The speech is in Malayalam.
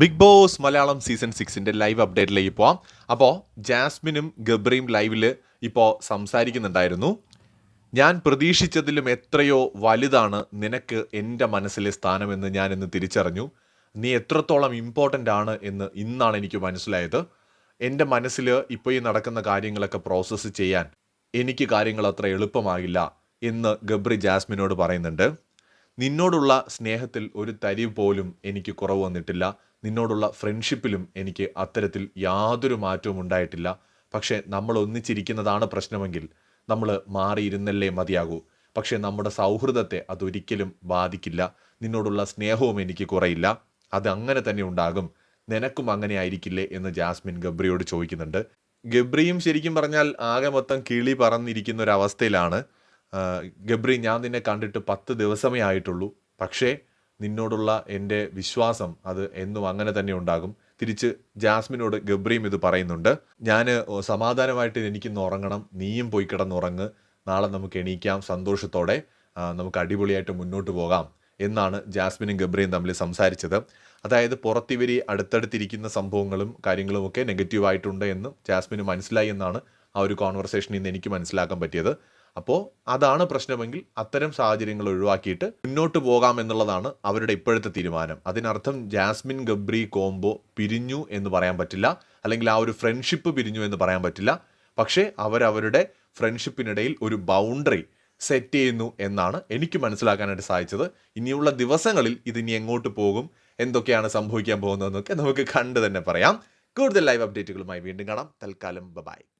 ബിഗ് ബോസ് മലയാളം സീസൺ സിക്സിന്റെ ലൈവ് അപ്ഡേറ്റിലേക്ക് പോവാം. അപ്പോൾ ജാസ്മിനും ഗബ്രിയും ലൈവിൽ ഇപ്പോൾ സംസാരിക്കുന്നുണ്ടായിരുന്നു. ഞാൻ പ്രതീക്ഷിച്ചതിലും എത്രയോ വലുതാണ് നിനക്ക് എന്റെ മനസ്സിലെ സ്ഥാനമെന്ന് ഞാൻ ഇന്ന് തിരിച്ചറിഞ്ഞു. നീ എത്രത്തോളം ഇമ്പോർട്ടന്റ് ആണ് എന്ന് ഇന്നാണ് എനിക്ക് മനസ്സിലായത്. എന്റെ മനസ്സിൽ ഇപ്പോൾ ഈ നടക്കുന്ന കാര്യങ്ങളൊക്കെ പ്രോസസ്സ് ചെയ്യാൻ എനിക്ക് കാര്യങ്ങൾ അത്ര എളുപ്പമാകില്ല എന്ന് ഗബ്രി ജാസ്മിനോട് പറയുന്നുണ്ട്. നിന്നോടുള്ള സ്നേഹത്തിൽ ഒരു തരി പോലും എനിക്ക് കുറവ് വന്നിട്ടില്ല. നിന്നോടുള്ള ഫ്രണ്ട്ഷിപ്പിലും എനിക്ക് അത്തരത്തിൽ യാതൊരു മാറ്റവും ഉണ്ടായിട്ടില്ല. പക്ഷേ നമ്മൾ ഒന്നിച്ചിരിക്കുന്നതാണ് പ്രശ്നമെങ്കിൽ നമ്മൾ മാറിയിരുന്നല്ലേ മതിയാകൂ. പക്ഷേ നമ്മുടെ സൗഹൃദത്തെ അതൊരിക്കലും ബാധിക്കില്ല. നിന്നോടുള്ള സ്നേഹവും എനിക്ക് കുറയില്ല. അത് അങ്ങനെ തന്നെ ഉണ്ടാകും. നിനക്കും അങ്ങനെ ആയിരിക്കില്ലേ എന്ന് ജാസ്മിൻ ഗബ്രിയോട് ചോദിക്കുന്നുണ്ട്. ഗബ്രിയും ശരിക്കും പറഞ്ഞാൽ ആകെ മൊത്തം കിളി പറന്നിരിക്കുന്ന ഒരു അവസ്ഥയിലാണ്. ഗബ്രി ഞാൻ നിന്നെ കണ്ടിട്ട് പത്ത് ദിവസമേ ആയിട്ടുള്ളൂ. പക്ഷേ നിന്നോടുള്ള എന്റെ വിശ്വാസം അത് എന്നും അങ്ങനെ തന്നെ ഉണ്ടാകും. തിരിച്ച് ജാസ്മിനോട് ഗബ്രിയും ഇത് പറയുന്നുണ്ട്. ഞാൻ സമാധാനമായിട്ട് എനിക്കിന്ന് ഉറങ്ങണം. നീയും പോയി കിടന്നുറങ്ങ്. നാളെ നമുക്ക് എണീക്കാം സന്തോഷത്തോടെ. നമുക്ക് അടിപൊളിയായിട്ട് മുന്നോട്ട് പോകാം എന്നാണ് ജാസ്മിനും ഗബ്രിയും തമ്മിൽ സംസാരിച്ചത്. അതായത് പുറത്തിവരി അടുത്തടുത്തിരിക്കുന്ന സംഭവങ്ങളും കാര്യങ്ങളും ഒക്കെ നെഗറ്റീവായിട്ടുണ്ട് എന്ന് ജാസ്മിന് മനസ്സിലായി എന്നാണ് ആ ഒരു കോൺവെർസേഷനിൽ നിന്ന് എനിക്ക് മനസ്സിലാക്കാൻ പറ്റിയത്. അപ്പോൾ അതാണ് പ്രശ്നമെങ്കിൽ അത്തരം സാഹചര്യങ്ങൾ ഒഴിവാക്കിയിട്ട് മുന്നോട്ട് പോകാം എന്നുള്ളതാണ് അവരുടെ ഇപ്പോഴത്തെ തീരുമാനം. അതിനർത്ഥം ജാസ്മിൻ ഗബ്രി കോംബോ പിരിഞ്ഞു എന്ന് പറയാൻ പറ്റില്ല. അല്ലെങ്കിൽ ആ ഒരു ഫ്രണ്ട്ഷിപ്പ് പിരിഞ്ഞു എന്ന് പറയാൻ പറ്റില്ല. പക്ഷേ അവരവരുടെ ഫ്രണ്ട്ഷിപ്പിനിടയിൽ ഒരു ബൗണ്ടറി സെറ്റ് ചെയ്യുന്നു എന്നാണ് എനിക്ക് മനസ്സിലാക്കാനായിട്ട് സാധിച്ചത്. ഇനിയുള്ള ദിവസങ്ങളിൽ ഇതിനി എങ്ങോട്ട് പോകും? എന്തൊക്കെയാണ് സംഭവിക്കാൻ പോകുന്നതെന്നൊക്കെ നമുക്ക് കണ്ടു തന്നെ പറയാം. കൂടുതൽ ലൈവ് അപ്ഡേറ്റുകളുമായി വീണ്ടും കാണാം. തൽക്കാലം ബൈ